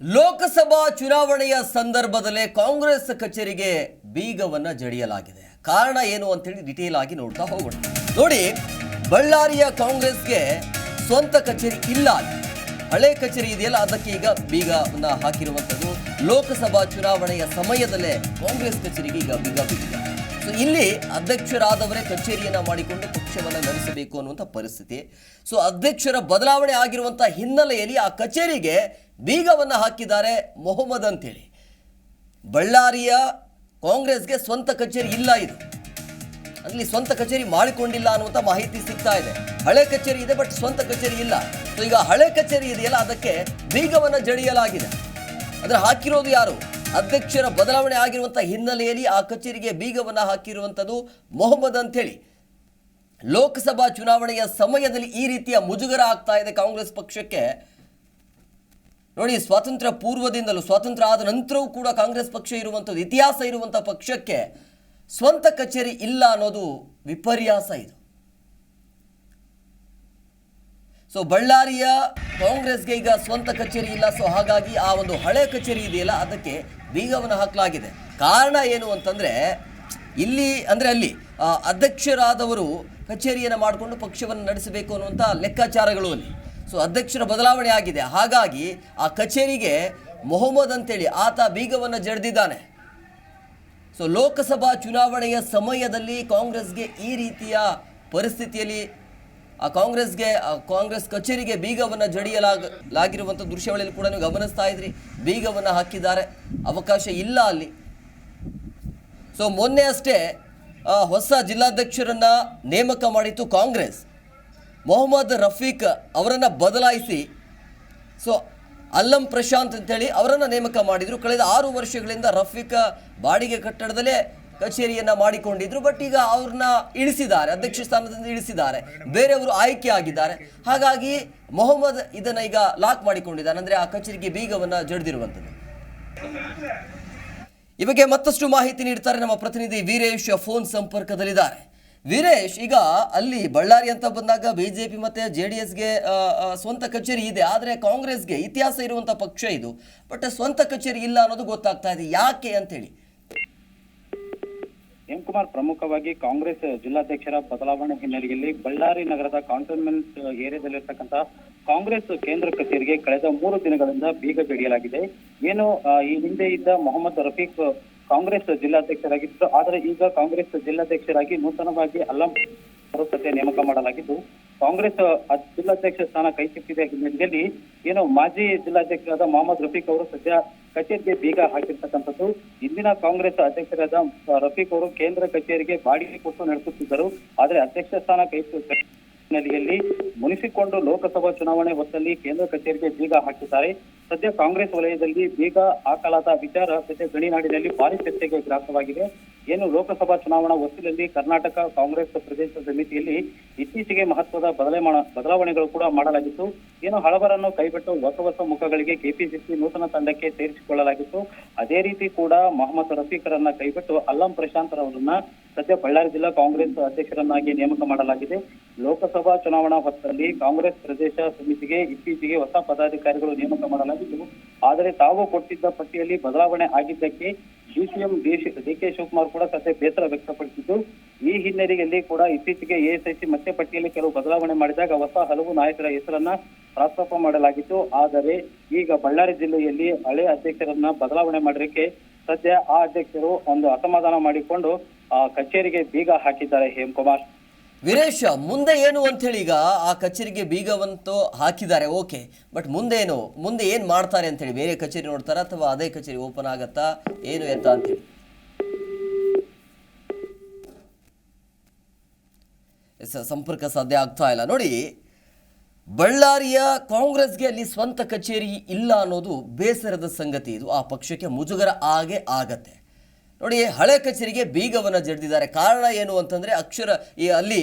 ಲೋಕಸಭಾ ಚುನಾವಣೆಯ ಸಂದರ್ಭದಲ್ಲೇ ಕಾಂಗ್ರೆಸ್ ಕಚೇರಿಗೆ ಬೀಗವನ್ನ ಜಡಿಯಲಾಗಿದೆ. ಕಾರಣ ಏನು ಅಂತೇಳಿ ಡಿಟೇಲ್ ಆಗಿ ನೋಡ್ತಾ ಹೋಗೋಣ. ನೋಡಿ, ಬಳ್ಳಾರಿಯ ಕಾಂಗ್ರೆಸ್ಗೆ ಸ್ವಂತ ಕಚೇರಿ ಇಲ್ಲ ಹಳೆ ಕಚೇರಿ ಇದೆಯಲ್ಲ, ಅದಕ್ಕೆ ಈಗ ಬೀಗವನ್ನ ಹಾಕಿರುವಂಥದ್ದು. ಲೋಕಸಭಾ ಚುನಾವಣೆಯ ಸಮಯದಲ್ಲೇ ಕಾಂಗ್ರೆಸ್ ಕಚೇರಿಗೆ ಈಗ ಬೀಗ ಬಿದ್ದಿದೆ ಸೊ ಇಲ್ಲಿ ಅಧ್ಯಕ್ಷರಾದವರೇ ಕಚೇರಿಯನ್ನು ಮಾಡಿಕೊಂಡು ಪಕ್ಷವನ್ನು ನಡೆಸಬೇಕು ಅನ್ನುವಂಥ ಪರಿಸ್ಥಿತಿ. ಸೊ ಅಧ್ಯಕ್ಷರ ಬದಲಾವಣೆ ಆಗಿರುವಂಥ ಹಿನ್ನೆಲೆಯಲ್ಲಿ ಆ ಕಚೇರಿಗೆ ಬೀಗವನ್ನು ಹಾಕಿದ್ದಾರೆ ಮೊಹಮ್ಮದ್ ಅಂತೇಳಿ. ಬಳ್ಳಾರಿಯ ಕಾಂಗ್ರೆಸ್ಗೆ ಸ್ವಂತ ಕಚೇರಿ ಇಲ್ಲ ಇದು. ಅಲ್ಲಿ ಸ್ವಂತ ಕಚೇರಿ ಮಾಡಿಕೊಂಡಿಲ್ಲ ಅನ್ನುವಂಥ ಮಾಹಿತಿ ಸಿಗ್ತಾ ಇದೆ. ಹಳೆ ಕಚೇರಿ ಇದೆ, ಬಟ್ ಸ್ವಂತ ಕಚೇರಿ ಇಲ್ಲ. ಸೊ ಈಗ ಹಳೆ ಕಚೇರಿ ಇದೆಯಲ್ಲ, ಅದಕ್ಕೆ ಬೀಗವನ್ನು ಜಡಿಯಲಾಗಿದೆ. ಅದರ ಹಾಕಿರೋದು ಯಾರು? ಅಧ್ಯಕ್ಷರ ಬದಲಾವಣೆ ಆಗಿರುವಂಥ ಹಿನ್ನೆಲೆಯಲ್ಲಿ ಆ ಕಚೇರಿಗೆ ಬೀಗವನ್ನು ಹಾಕಿರುವಂಥದ್ದು ಮೊಹಮ್ಮದ್ ಅಂತೇಳಿ. ಲೋಕಸಭಾ ಚುನಾವಣೆಯ ಸಮಯದಲ್ಲಿ ಈ ರೀತಿಯ ಮುಜುಗರ ಆಗ್ತಾ ಇದೆ ಕಾಂಗ್ರೆಸ್ ಪಕ್ಷಕ್ಕೆ. ನೋಡಿ, ಸ್ವಾತಂತ್ರ್ಯ ಪೂರ್ವದಿಂದಲೂ ಸ್ವಾತಂತ್ರ್ಯ ಆದ ನಂತರವೂ ಕೂಡ ಕಾಂಗ್ರೆಸ್ ಪಕ್ಷ ಇರುವಂಥದ್ದು ಇತಿಹಾಸ ಇರುವಂಥ ಪಕ್ಷಕ್ಕೆ ಸ್ವಂತ ಕಚೇರಿ ಇಲ್ಲ ಅನ್ನೋದು ವಿಪರ್ಯಾಸ ಇದು. ಸೊ ಬಳ್ಳಾರಿಯ ಕಾಂಗ್ರೆಸ್ಗೆ ಈಗ ಸ್ವಂತ ಕಚೇರಿ ಇಲ್ಲ. ಸೊ ಹಾಗಾಗಿ ಆ ಒಂದು ಹಳೆ ಕಚೇರಿ ಇದೆಯಲ್ಲ, ಅದಕ್ಕೆ ಬೀಗವನ್ನು ಹಾಕಲಾಗಿದೆ. ಕಾರಣ ಏನು ಅಂತಂದರೆ, ಇಲ್ಲಿ, ಅಂದರೆ ಅಲ್ಲಿ ಅಧ್ಯಕ್ಷರಾದವರು ಕಚೇರಿಯನ್ನು ಮಾಡಿಕೊಂಡು ಪಕ್ಷವನ್ನು ನಡೆಸಬೇಕು ಅನ್ನುವಂಥ ಲೆಕ್ಕಾಚಾರಗಳು ಅಲ್ಲಿ. ಸೊ ಅಧ್ಯಕ್ಷರ ಬದಲಾವಣೆ ಆಗಿದೆ. ಹಾಗಾಗಿ ಆ ಕಚೇರಿಗೆ ಮೊಹಮ್ಮದ್ ಅಂತೇಳಿ ಆತ ಬೀಗವನ್ನು ಜಡ್ದಿದ್ದಾನೆ. ಸೊ ಲೋಕಸಭಾ ಚುನಾವಣೆಯ ಸಮಯದಲ್ಲಿ ಕಾಂಗ್ರೆಸ್ಗೆ ಈ ರೀತಿಯ ಪರಿಸ್ಥಿತಿಯಲ್ಲಿ ಆ ಕಾಂಗ್ರೆಸ್ಗೆ ಕಾಂಗ್ರೆಸ್ ಕಚೇರಿಗೆ ಬೀಗವನ್ನು ಜಡಿಯಲಾಗ ಲಾಗಿರುವಂಥ ದೃಶ್ಯಗಳಲ್ಲಿ ಕೂಡ ನೀವು ಗಮನಿಸ್ತಾ ಇದ್ರಿ. ಬೀಗವನ್ನು ಹಾಕಿದ್ದಾರೆ. ಅವಕಾಶ ಇಲ್ಲ ಅಲ್ಲಿ. ಸೊ ಮೊನ್ನೆ ಅಷ್ಟೇ ಹೊಸ ಜಿಲ್ಲಾಧ್ಯಕ್ಷರನ್ನ ನೇಮಕ ಮಾಡಿತ್ತು ಕಾಂಗ್ರೆಸ್. ಮೊಹಮ್ಮದ್ ರಫೀಕ್ ಅವರನ್ನು ಬದಲಾಯಿಸಿ, ಸೊ, ಅಲ್ಲಂ ಪ್ರಶಾಂತ್ ಅಂತೇಳಿ ಅವರನ್ನು ನೇಮಕ ಮಾಡಿದರು. ಕಳೆದ ಆರು ವರ್ಷಗಳಿಂದ ರಫೀಕ್ ಬಾಡಿಗೆ ಕಟ್ಟಡದಲ್ಲೇ ಕಚೇರಿಯನ್ನ ಮಾಡಿಕೊಂಡಿದ್ರು ಬಟ್ ಈಗ ಅವ್ರನ್ನ ಇಳಿಸಿದ್ದಾರೆ, ಅಧ್ಯಕ್ಷ ಸ್ಥಾನದಿಂದ ಇಳಿಸಿದ್ದಾರೆ. ಬೇರೆಯವರು ಆಯ್ಕೆ ಆಗಿದ್ದಾರೆ. ಹಾಗಾಗಿ ಮೊಹಮ್ಮದ್ ಇದನ್ನ ಈಗ ಲಾಕ್ ಮಾಡಿಕೊಂಡಿದ್ದಾನೆ. ಅಂದ್ರೆ ಆ ಕಚೇರಿಗೆ ಬೀಗವನ್ನ ಜಡಿದಿರುವಂತದ್ದು. ಈ ಮತ್ತಷ್ಟು ಮಾಹಿತಿ ನೀಡ್ತಾರೆ ನಮ್ಮ ಪ್ರತಿನಿಧಿ ವೀರೇಶ್ ಫೋನ್ ಸಂಪರ್ಕದಲ್ಲಿದ್ದಾರೆ. ವೀರೇಶ್, ಈಗ ಅಲ್ಲಿ ಬಳ್ಳಾರಿ ಅಂತ ಬಂದಾಗ ಬಿಜೆಪಿ ಮತ್ತೆ ಜೆ ಡಿ ಎಸ್ಗೆ ಸ್ವಂತ ಕಚೇರಿ ಇದೆ. ಆದರೆ ಕಾಂಗ್ರೆಸ್ಗೆ ಇತಿಹಾಸ ಇರುವಂತ ಪಕ್ಷ ಇದು. ಬಟ್ ಸ್ವಂತ ಕಚೇರಿ ಇಲ್ಲ ಅನ್ನೋದು ಗೊತ್ತಾಗ್ತಾ ಇದೆ. ಯಾಕೆ ಅಂತೇಳಿ. ಎಂ ಕುಮಾರ್ ಪ್ರಮುಖವಾಗಿ ಕಾಂಗ್ರೆಸ್ ಜಿಲ್ಲಾಧ್ಯಕ್ಷರ ಬದಲಾವಣೆ ಹಿನ್ನೆಲೆಯಲ್ಲಿ ಬಳ್ಳಾರಿ ನಗರದ ಕಾಂಟೋನ್ಮೆಂಟ್ ಏರಿಯಾದಲ್ಲಿರ್ತಕ್ಕಂಥ ಕಾಂಗ್ರೆಸ್ ಕೇಂದ್ರ ಕಚೇರಿಗೆ ಕಳೆದ ಮೂರು ದಿನಗಳಿಂದ ಬೀಗ ಬಿಡಿಯಲಾಗಿದೆ. ಏನು ಈ ಹಿಂದೆ ಇದ್ದ ಮೊಹಮ್ಮದ್ ರಫೀಕ್ ಕಾಂಗ್ರೆಸ್ ಜಿಲ್ಲಾಧ್ಯಕ್ಷರಾಗಿದ್ದರು. ಆದರೆ ಈಗ ಕಾಂಗ್ರೆಸ್ ಜಿಲ್ಲಾಧ್ಯಕ್ಷರಾಗಿ ನೂತನವಾಗಿ ಅಲ್ಲಂ ನೇಮಕ ಮಾಡಲಾಗಿದ್ದು ಕಾಂಗ್ರೆಸ್ ಜಿಲ್ಲಾಧ್ಯಕ್ಷ ಸ್ಥಾನ ಕೈ ಸಿಕ್ಕಿದೆ ಹಿನ್ನೆಲೆಯಲ್ಲಿ ಏನು ಮಾಜಿ ಜಿಲ್ಲಾಧ್ಯಕ್ಷರಾದ ಮೊಹಮ್ಮದ್ ರಫೀಕ್ ಅವರು ಸದ್ಯ ಕಚೇರಿಗೆ ಬೀಗ ಹಾಕಿರ್ತಕ್ಕಂಥದ್ದು. ಇಂದಿನ ಕಾಂಗ್ರೆಸ್ ಅಧ್ಯಕ್ಷರಾದ ರಫೀಕ್ ಅವರು ಕೇಂದ್ರ ಕಚೇರಿಗೆ ಬಾಡಿಗೆ ಕೊಟ್ಟು ನಡೆಸುತ್ತಿದ್ದರು. ಆದರೆ ಅಧ್ಯಕ್ಷ ಸ್ಥಾನ ಕೈ ಹಿನ್ನೆಲೆಯಲ್ಲಿ ಮುನಿಸಿಕೊಂಡು ಲೋಕಸಭಾ ಚುನಾವಣೆ ಹೊತ್ತಲ್ಲಿ ಕೇಂದ್ರ ಕಚೇರಿಗೆ ಬೀಗ ಹಾಕಿದ್ದಾರೆ. ಸದ್ಯ ಕಾಂಗ್ರೆಸ್ ವಲಯದಲ್ಲಿ ಬೇಗ ಹಾಕಲಾದ ವಿಚಾರ ಸದ್ಯ ಗಣಿನಾಡಿನಲ್ಲಿ ಭಾರಿ ಚರ್ಚೆಗೆ ಗ್ರಾಸವಾಗಿದೆ. ಏನು ಲೋಕಸಭಾ ಚುನಾವಣಾ ಒತ್ತಿನಲ್ಲಿ ಕರ್ನಾಟಕ, ಕಾಂಗ್ರೆಸ್ ಪ್ರದೇಶ ಸಮಿತಿಯಲ್ಲಿ ಇತ್ತೀಚೆಗೆ ಮಹತ್ವದ ಬದಲಾವಣೆ ಬದಲಾವಣೆಗಳು ಕೂಡ ಮಾಡಲಾಗಿತ್ತು. ಏನು ಹಳಬರನ್ನು ಕೈಬಿಟ್ಟು ಹೊಸ ಹೊಸ ಮುಖಗಳಿಗೆ ಕೆಪಿಸಿಸಿ ನೂತನ ತಂಡಕ್ಕೆ ಸೇರಿಸಿಕೊಳ್ಳಲಾಗಿತ್ತು. ಅದೇ ರೀತಿ ಕೂಡ ಮೊಹಮ್ಮದ್ ರಫೀಕರನ್ನ ಕೈಬಿಟ್ಟು ಅಲ್ಲಂ ಪ್ರಶಾಂತ್ ಅವರನ್ನ ಸದ್ಯ ಬಳ್ಳಾರಿ ಜಿಲ್ಲಾ ಕಾಂಗ್ರೆಸ್ ಅಧ್ಯಕ್ಷರನ್ನಾಗಿ ನೇಮಕ ಮಾಡಲಾಗಿದೆ. ಲೋಕಸಭಾ ಚುನಾವಣಾ ಹೊತ್ತಲ್ಲಿ ಕಾಂಗ್ರೆಸ್ ಪ್ರದೇಶ ಸಮಿತಿಗೆ ಇತ್ತೀಚೆಗೆ ಹೊಸ ಪದಾಧಿಕಾರಿಗಳು ನೇಮಕ ಆದರೆ ತಾವು ಕೊಟ್ಟಿದ್ದ ಪಟ್ಟಿಯಲ್ಲಿ ಬದಲಾವಣೆ ಆಗಿದ್ದಕ್ಕೆ ಡಿಸಿಎಂ ಡಿ ಕೆ ಶಿವಕುಮಾರ್ ಕೂಡ ಸದ್ಯ ಬೇಸರ ವ್ಯಕ್ತಪಡಿಸಿದ್ದು, ಈ ಹಿನ್ನೆಲೆಯಲ್ಲಿ ಕೂಡ ಇತ್ತೀಚೆಗೆ ಎಎಸ್ಐಸಿ ಮತ್ತೆ ಪಟ್ಟಿಯಲ್ಲಿ ಕೆಲವು ಬದಲಾವಣೆ ಮಾಡಿದಾಗ ಹೊಸ ಹಲವು ನಾಯಕರ ಹೆಸರನ್ನ ಪ್ರಸ್ತಾಪ ಮಾಡಲಾಗಿತ್ತು. ಆದರೆ ಈಗ ಬಳ್ಳಾರಿ ಜಿಲ್ಲೆಯಲ್ಲಿ ಹಳೆ ಅಧ್ಯಕ್ಷರನ್ನ ಬದಲಾವಣೆ ಮಾಡಲಿಕ್ಕೆ ಸದ್ಯ ಆ ಅಧ್ಯಕ್ಷರು ಒಂದು ಅಸಮಾಧಾನ ಮಾಡಿಕೊಂಡು, ಆ ಕಚೇರಿಗೆ ಬೀಗ ಹಾಕಿದ್ದಾರೆ ಹೇಮಕುಮಾರ್. ವೀರೇಶ್, ಮುಂದೆ ಏನು ಅಂತೇಳಿ ಈಗ ಆ ಕಚೇರಿಗೆ ಬೀಗವಂತೂ ಹಾಕಿದ್ದಾರೆ, ಓಕೆ. ಬಟ್ ಮುಂದೆ ಏನು ಮುಂದೆ ಏನು ಮಾಡ್ತಾರೆ ಅಂತೇಳಿ ಬೇರೆ ಕಚೇರಿ ನೋಡ್ತಾರಾ ಅಥವಾ ಅದೇ ಕಚೇರಿ ಓಪನ್ ಆಗತ್ತಾ, ಏನು ಎತ್ತ ಅಂತೇಳಿ ಸಂಪರ್ಕ ಸಾಧ್ಯ ಆಗ್ತಾ ಇಲ್ಲ. ನೋಡಿ, ಬಳ್ಳಾರಿಯ ಕಾಂಗ್ರೆಸ್ಗೆ ಅಲ್ಲಿ ಸ್ವಂತ ಕಚೇರಿ ಇಲ್ಲ ಅನ್ನೋದು ಬೇಸರದ ಸಂಗತಿ ಇದು. ಆ ಪಕ್ಷಕ್ಕೆ ಮುಜುಗರ ಆಗೇ ಆಗತ್ತೆ. ನೋಡಿ, ಹಳೆ ಕಚೇರಿಗೆ ಬೀಗವನ್ನು ಜಡಿದಿದ್ದಾರೆ. ಕಾರಣ ಏನು ಅಂತಂದರೆ, ಅಕ್ಷರ, ಈ ಅಲ್ಲಿ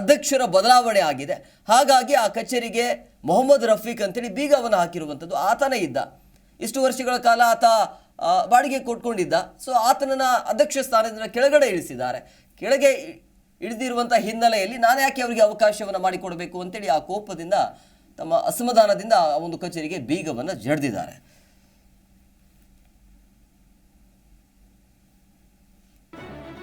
ಅಧ್ಯಕ್ಷರ ಬದಲಾವಣೆ ಆಗಿದೆ. ಹಾಗಾಗಿ ಆ ಕಚೇರಿಗೆ ಮೊಹಮ್ಮದ್ ರಫೀಕ್ ಅಂತೇಳಿ ಬೀಗವನ್ನು ಹಾಕಿರುವಂಥದ್ದು ಆತನೇ ಇದ್ದ. ಇಷ್ಟು ವರ್ಷಗಳ ಕಾಲ ಆತ ಬಾಡಿಗೆ ಕೊಟ್ಕೊಂಡಿದ್ದ. ಸೊ ಆತನನ್ನು ಅಧ್ಯಕ್ಷ ಸ್ಥಾನದಿಂದ ಕೆಳಗಡೆ ಇಳಿಸಿದ್ದಾರೆ. ಕೆಳಗೆ ಇಳಿದಿರುವಂಥ ಹಿನ್ನೆಲೆಯಲ್ಲಿ ನಾನು ಯಾಕೆ ಅವರಿಗೆ ಅವಕಾಶವನ್ನು ಮಾಡಿಕೊಡಬೇಕು ಅಂತೇಳಿ ಆ ಕೋಪದಿಂದ, ತಮ್ಮ ಅಸಮಾಧಾನದಿಂದ ಆ ಒಂದು ಕಚೇರಿಗೆ ಬೀಗವನ್ನು ಜಡ್ದಿದ್ದಾರೆ.